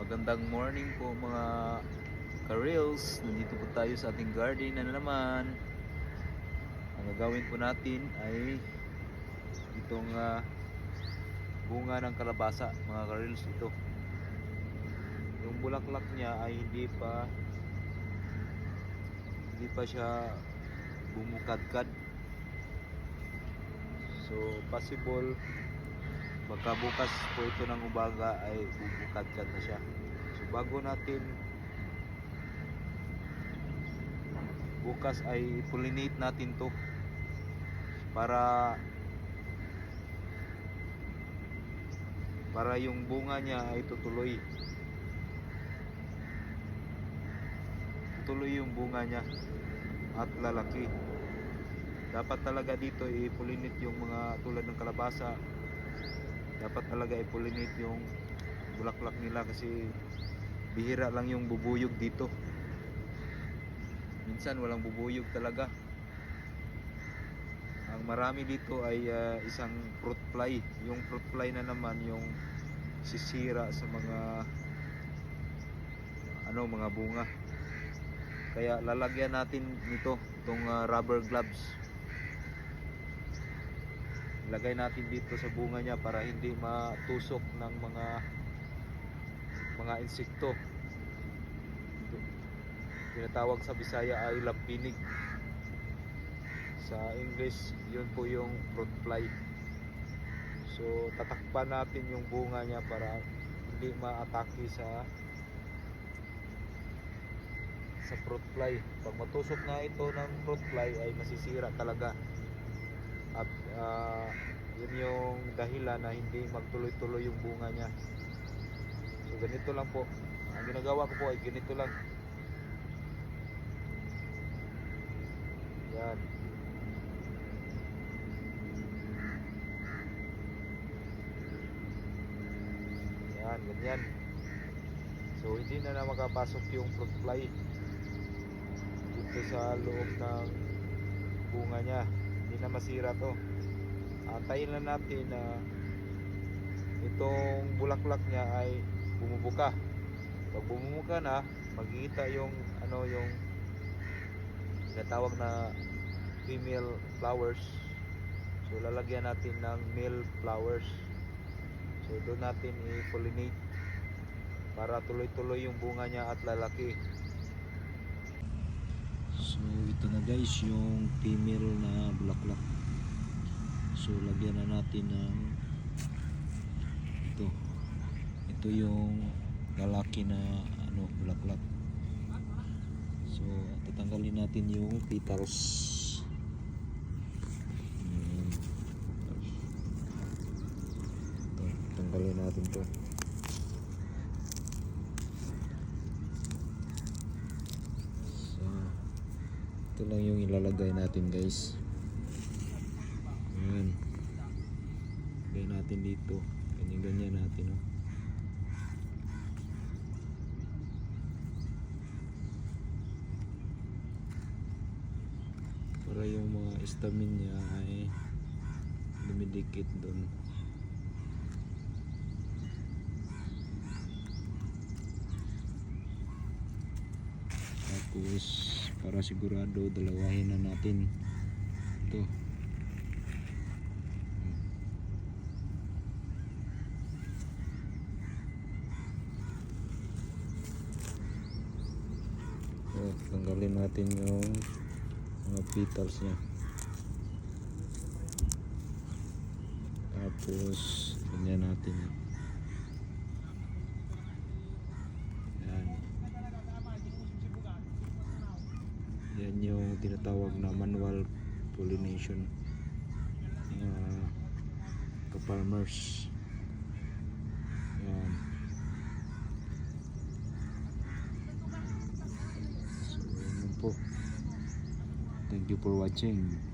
Magandang morning po mga ka-reels. Nandito po tayo sa ating garden na naman. Ang gagawin po natin ay itong ah, bunga ng kalabasa mga ka-reels ito. Yung bulaklak niya ay hindi pa hindi pa siya bumukadkad. So possible baka po ito ng umaga ay bubukadkad na siya. So bago natin bukas ay pollinate natin to para para yung bunga niya ay tutuloy tutuloy yung bunga niya at lalaki dapat talaga dito i-pollinate yung mga tulad ng kalabasa dapat talaga i-pollinate yung bulaklak nila kasi bihira lang yung bubuyog dito. Minsan walang bubuyog talaga. Ang marami dito ay ah, isang fruit fly. Yung fruit fly na naman yung sisira sa mga ano mga bunga. Kaya lalagyan natin nito itong ah, rubber gloves lagay natin dito sa bunga niya para hindi matusok ng mga mga insekto. Tinatawag sa Bisaya ay lampinig sa English yun po yung fruit fly. So tatakpan natin yung bunga niya para hindi maatake sa sa fruit fly. Pag matusok na ito ng fruit fly ay masisira talaga at ah, yun yung dahilan na hindi magtuloy-tuloy yung bunga niya. So ganito lang po. Ang ginagawa ko po ay ganito lang. Yan. Yan ganyan. So hindi na na makapasok yung fruit fly dito sa loob ng bunga niya hindi na masira to. Antayin lang natin na itong bulaklak niya ay bumubuka. Pag bumubuka na makikita yung ano yung tinatawag na female flowers. So lalagyan natin ng male flowers. So doon natin i-pollinate para tuloy-tuloy yung bunga niya at lalaki So ito na guys yung female na bulaklak. So lagyan na natin ng ito. Ito yung lalaki na ano bulaklak. So tatanggalin natin yung petals. Tanggalin natin to. So ito lang yung ilalagay natin guys Ayan. Lagay natin dito ganyan ganyan natin oh. para yung mga stamin niya ay dumidikit doon tapos para sigurado dalawahin na natin. Ito. So, tanggalin natin yung mga petals niya. Tapos ganyan natin. yan yan yung tinatawag na manual pollination uh, ka-farmers yan. So yun po. Thank you for watching